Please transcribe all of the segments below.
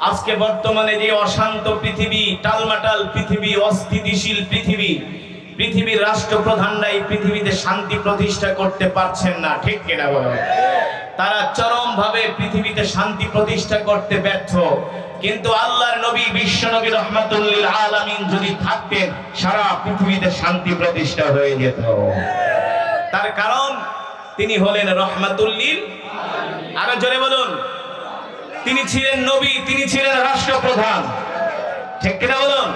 আজকে বর্তমানে যে অশান্ত পৃথিবী, টালমাটাল পৃথিবী, অস্থিতিশীল পৃথিবী, পৃথিবীর রাষ্ট্রপ্রধানরা এই পৃথিবীতে শান্তি প্রতিষ্ঠা করতে পারছেন না, ঠিক কিনা বলো? তারা চরমভাবে পৃথিবীতে শান্তি প্রতিষ্ঠা করতে ব্যর্থ। কিন্তু আল্লাহর নবী, বিশ্ব নবী রহমাতুল্লিল আলামিন যদি থাকতেন, সারা পৃথিবীতে শান্তি প্রতিষ্ঠা হয়ে যেত। তার কারণ তিনি হলেন রহমাতুল্লিল আরও জোরে বলুন। তিনি ছিলেন নবী, তিনি ছিলেন রাষ্ট্রপ্রধান। ঠিক কিনা বলুন?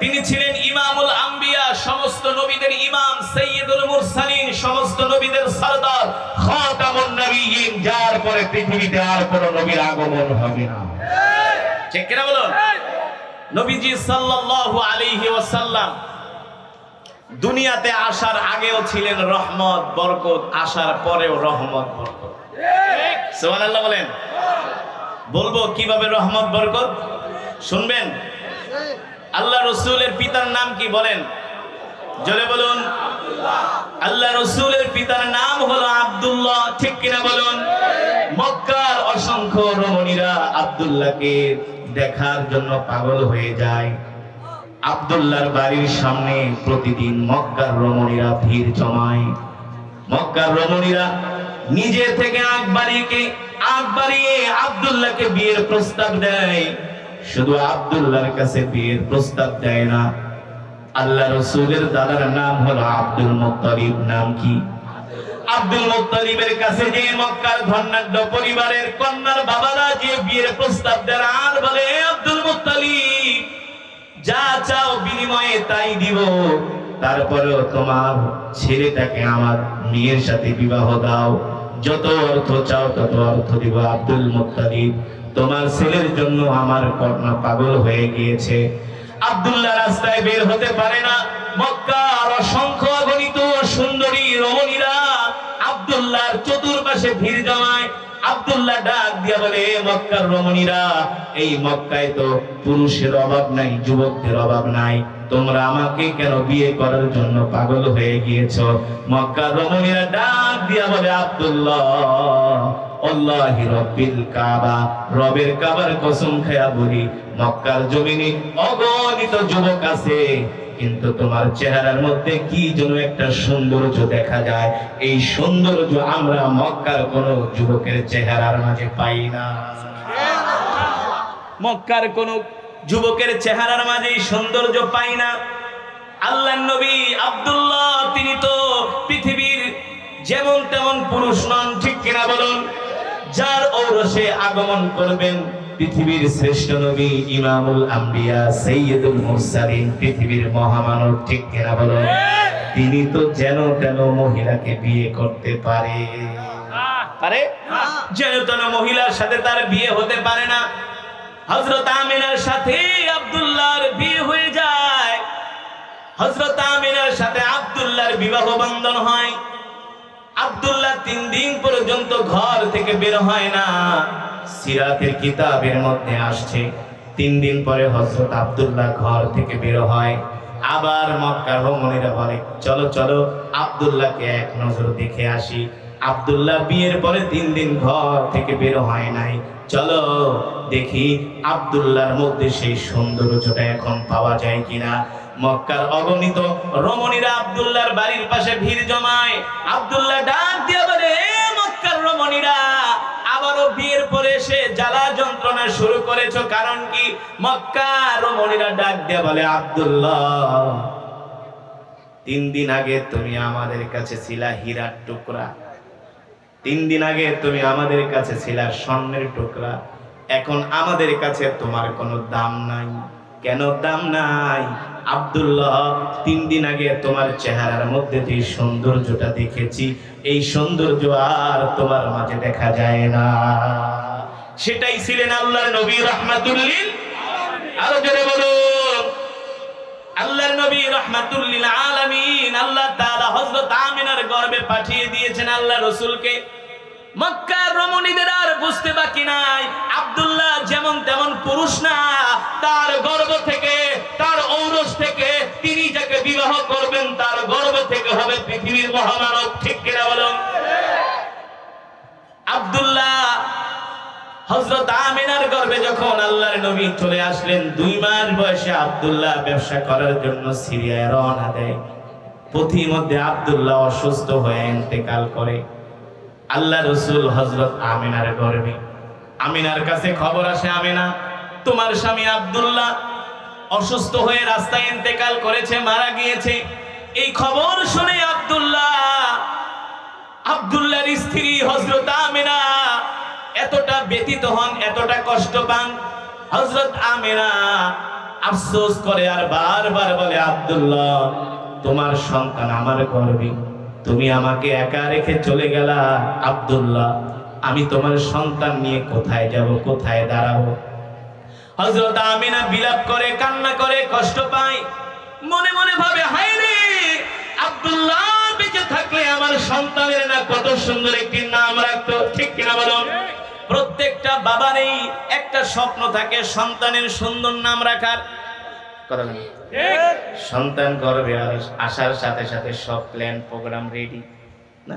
তিনি ছিলেন ইমামুল আম্বিয়া, সমস্ত নবীদের ইমাম, সৈয়দুল মুরসালিন, সমস্ত নবীদের সরদার, খাতামুন নবীয়িন যার পরে পৃথিবীতে আর কোনো নবীর আগমন হবে না। ঠিক কিনা বলুন? নবীজি সাল্লাল্লাহু আলাইহি ওয়াসাল্লাম দুনিয়াতে আসার আগেও ছিলেন রহমত, বরকত, আসার পরেও রহমত, বরকত। সুবহানাল্লাহ বলেন। বলব কীভাবে রহমত, বরকত? শুনবেন? আল্লাহ রসুলের পিতার নাম কি বলেন? জোরে বলুন। আল্লাহ রসুলের পিতার নাম হলো আব্দুল্লাহ, ঠিক কিনা বলুন? মক্কার অসংখ্য রমণীরা আব্দুল্লাহকে দেখার জন্য পাগল হয়ে যায়। আব্দুল্লাহর বাড়ির সামনে প্রতিদিন মক্কার রমণীরা ভিড় জমায়। মক্কার রমণীরা নিজে থেকে বাড়িয়ে বাড়িয়ে আব্দুল্লাহকে বিয়ের প্রস্তাব দেয়। শুধু আব্দুল্লাহর কাছে বিয়ের প্রস্তাব দেয় না, আল্লাহ রসুলের দাদার নাম হলো আব্দুল নাম কি? আব্দুল কাছে যে মক্কার ধন্যাঢ্য পরিবারের কন্যার বাবারা যে বিয়ের প্রস্তাব আর বলে আব্দুল যা চাও বিনিময়ে তাই দিব। তারপরেও তোমার ছেলেটাকে আমার মেয়ের সাথে বিবাহ দাও। যত অর্থ চাও, তত অর্থ দিব আব্দুল মুত্তালিব। তোমার ছেলের জন্য আমার কন্যা পাগল হয়ে গিয়েছে। আব্দুল্লাহ রাস্তায় বের হতে পারে না। মক্কার অসংখ্য অগণিত সুন্দরী রমণীরা আব্দুল্লাহর চতুর্পাশে ভিড় জমায়। আব্দুল্লাহ ডাক দিয়া বলে, "এ মক্কার রমণীরা, এই মক্কায় তো পুরুষের অভাব নাই, যুবকদের অভাব নাই। তোমরা আমাকে কেন বিয়ে করার জন্য পাগল হয়ে গিয়েছো? মক্কার রমণীরা ডাক দিয়া বলে, আব্দুল্লাহ কাবা, রবের কাবার কসম খায়া বলি, মক্কার জমিনে অগণিত যুবক আছে। কিন্তু তোমার চেহারার মধ্যে কি যেন একটা সৌন্দর্য দেখা যায়? এই সৌন্দর্য আমরা মক্কার কোন যুবকের চেহারার মাঝে পাই না। মক্কার কোন যুবকের চেহারার মাঝে সৌন্দর্য পাই না। আল্লাহ নবী আব্দুল্লাহ, তিনি তো পৃথিবীর যেমন তেমন পুরুষ নন, ঠিক কিনা বলুন? যার ঔরসে আগমন করবেন পৃথিবীর শ্রেষ্ঠ নবী ইমামুল আম্বিয়া সৈয়দুল মুরসালিন পৃথিবীর মহামানব, ঠিক কিনা বলুন তিনি তো যেন তেন মহিলাকে বিয়ে করতে পারে। যেন তেন মহিলার সাথে তার বিয়ে হতে পারে না। সাথে আব্দুল্লাহর বিয়ে হয়ে যায়। সাথে আব্দুল্লাহর বিবাহ বন্ধন হয়। আব্দুল্লাহ তিন দিন পর্যন্ত ঘর থেকে বের হয় না। সিরাতের কিতাবের মধ্যে আসছে। তিন দিন পরে হজরত আব্দুল্লাহ ঘর থেকে বের হয়। আবার মক্কার রমণীরা বলে, চলো চলো, আব্দুল্লাহকে এক নজর দেখে আসি। আব্দুল্লাহ বিয়ের পরে তিন দিন ঘর থেকে বের হয় নাই। চলো, দেখি আব্দুল্লাহর মধ্যে সেই সৌন্দর্যটা এখন পাওয়া যায় কিনা। মক্কার অগণিত রমণীরা আব্দুল্লাহর বাড়ির পাশে ভিড় জমায়। আব্দুল্লাহ ডাক দিয়ে বলে, "এ মক্কার রমণীরা আবারও বিয়ের পরে এসে জ্বালা যন্ত্রণা শুরু করেছ, কারণ কি? মক্কার রমণীরা ডাক দিয়ে বলে, আব্দুল্লাহ, তিন দিন আগে তুমি আমাদের কাছে ছিলা হীরার টুকরা। তিন দিন আগে তুমি আমাদের কাছে ছিলা স্বর্ণের টুকরা। এখন আমাদের কাছে তোমার কোনো দাম নাই। কেন দাম নাই? আব্দুল্লাহ, তিন দিন আগে তোমার চেহারার মধ্যে যে সৌন্দর্যটা দেখেছি। এই সৌন্দর্য আর তোমার মাঝে দেখা যায় না। সেটাই ছিলেন আল্লাহর নবী রহমাতুল্লিল আরও জোরে আল্লাহর নবী রহমাতুল্লিল আল্লাহ আমিনার পাঠিয়ে দিয়েছেন আল্লাহ রাসূলকে। মক্কার রমণীদের আর বুঝতে বাকি নাই। আব্দুল্লাহ যেমন তেমন পুরুষ না, তার গর্ভ থেকে করবেন, তার গর্ভ থেকে হবে পৃথিবীর মহামানব, ঠিক কিনা বলুন? আব্দুল্লাহ হজরত আমিনার গর্বে যখন আল্লাহর নবী চলে আসলেন, দুই মাস বয়সে আব্দুল্লাহ ব্যবসা করার জন্য সিরিয়ায় রওনা দেয়। পথির মধ্যে আব্দুল্লাহ অসুস্থ হয়ে ইন্তেকাল করে। আল্লাহ রসুল হজরত আমিনার গর্বে। আমিনার কাছে খবর আসে, আমিনা, তোমার স্বামী আব্দুল্লাহ অসুস্থ হয়ে রাস্তায় ইন্তেকাল করেছে, মারা গিয়েছে। এই খবর শুনে আব্দুল্লাহ, আব্দুল্লাহর স্ত্রী হজরত আমিনা এতটা ব্যতীত হন, এতটা কষ্ট পান। হজরত আমিনা আফসোস করে আর বারবার বলে, আব্দুল্লাহ, তোমার সন্তান আমার গর্বে। তুমি আমাকে একা রেখে চলে গেলা, আব্দুল্লাহ। আমি তোমার সন্তান নিয়ে কোথায় যাব, কোথায় দাঁড়াবো? হজরত আমিনা বিলাপ করে কান্না করে কষ্ট পায়। মনে মনে ভাবে হায় রে আব্দুল্লাহ বেঁচে থাকলে আমার সন্তানের না কত সুন্দর একটি নাম রাখতো ঠিক কিনা বলুন? প্রত্যেকটা বাবারই একটা স্বপ্ন থাকে সন্তানের সুন্দর নাম রাখার। কথা। সন্তান গর্ভে আসার সাথে সাথে সব প্ল্যান প্রোগ্রাম রেডি না?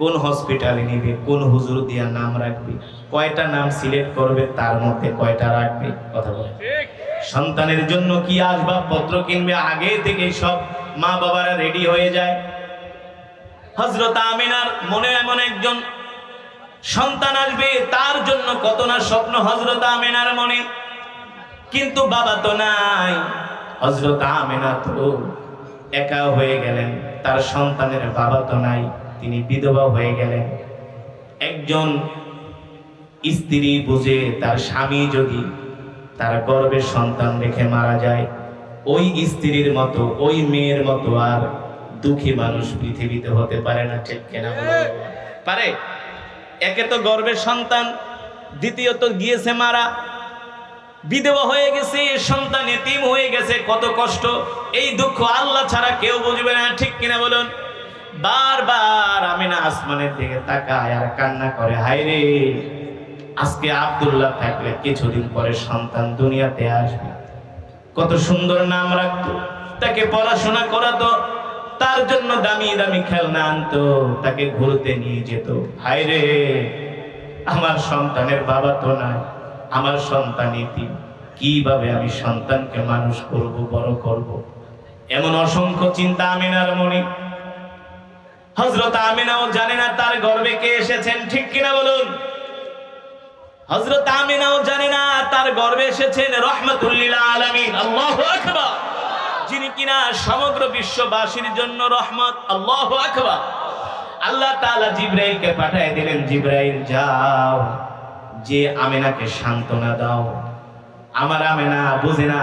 কোন হসপিটালে নিবে কোন হুজুর দিয়া নাম রাখবে কয়টা নাম সিলেক্ট করবে তার মধ্যে কয়টা রাখবে কথা বলে সন্তানের জন্য কি আসবাবপত্র কিনবে আগে থেকে সব মা বাবারা রেডি হয়ে যায়। হজরত আমিনার মনে এমন একজন সন্তান আসবে তার জন্য কত না স্বপ্ন হজরত আমিনার মনে। কিন্তু বাবা তো নাই হজরত আমিনা তো একা হয়ে গেলেন তার সন্তানের বাবা তো নাই। তিনি বিধবা হয়ে গেলেন। একজন স্ত্রী বুঝে তার স্বামী যদি তার গর্বের সন্তান রেখে মারা যায়, ওই স্ত্রীর মতো, ওই মেয়ের মতো আর দুঃখী মানুষ পৃথিবীতে হতে পারে না, ঠিক কেনা পারে। একে তো গর্বের সন্তান, দ্বিতীয়ত গিয়েছে মারা। বিধবা হয়ে গেছে, সন্তান এতিম হয়ে গেছে, কত কষ্ট। এই দুঃখ আল্লাহ ছাড়া কেউ বুঝবে না, ঠিক কিনা বলুন? বারবার আমি না আসমানের দিকে তাকায় আর কান্না করে, হায় রে, আজকে আব্দুল্লাহ থাকলে কিছুদিন পরে সন্তান দুনিয়াতে আসবে। কত সুন্দর নাম রাখতো, তাকে পড়াশোনা করাতো, তার জন্য দামি দামি খেলনা আনতো, তাকে ঘুরতে নিয়ে যেত। হায় রে, আমার সন্তানের বাবা তো নাই, আমার সন্তান ইতি কীভাবে আমি সন্তানকে মানুষ করব, বড় করব? এমন অসংখ্য চিন্তা আমিনার মনে হজরত আমিনাও জানে না তার গর্বে কে এসেছেন, ঠিক কিনা বলুন? হজরত আমিনাও জানে না তার গর্বে এসেছেন রহমতুল্লিল আলামিন। আল্লাহু আকবার। যিনি কিনা সমগ্র বিশ্ববাসীর জন্য রহমত। আল্লাহু আকবার। আল্লাহ তাআলা জিব্রাইলকে পাঠিয়ে দিলেন, জিব্রাইল, যাও, যে আমেনাকে সান্ত্বনা দাও। আমার আমেনা বুঝে না।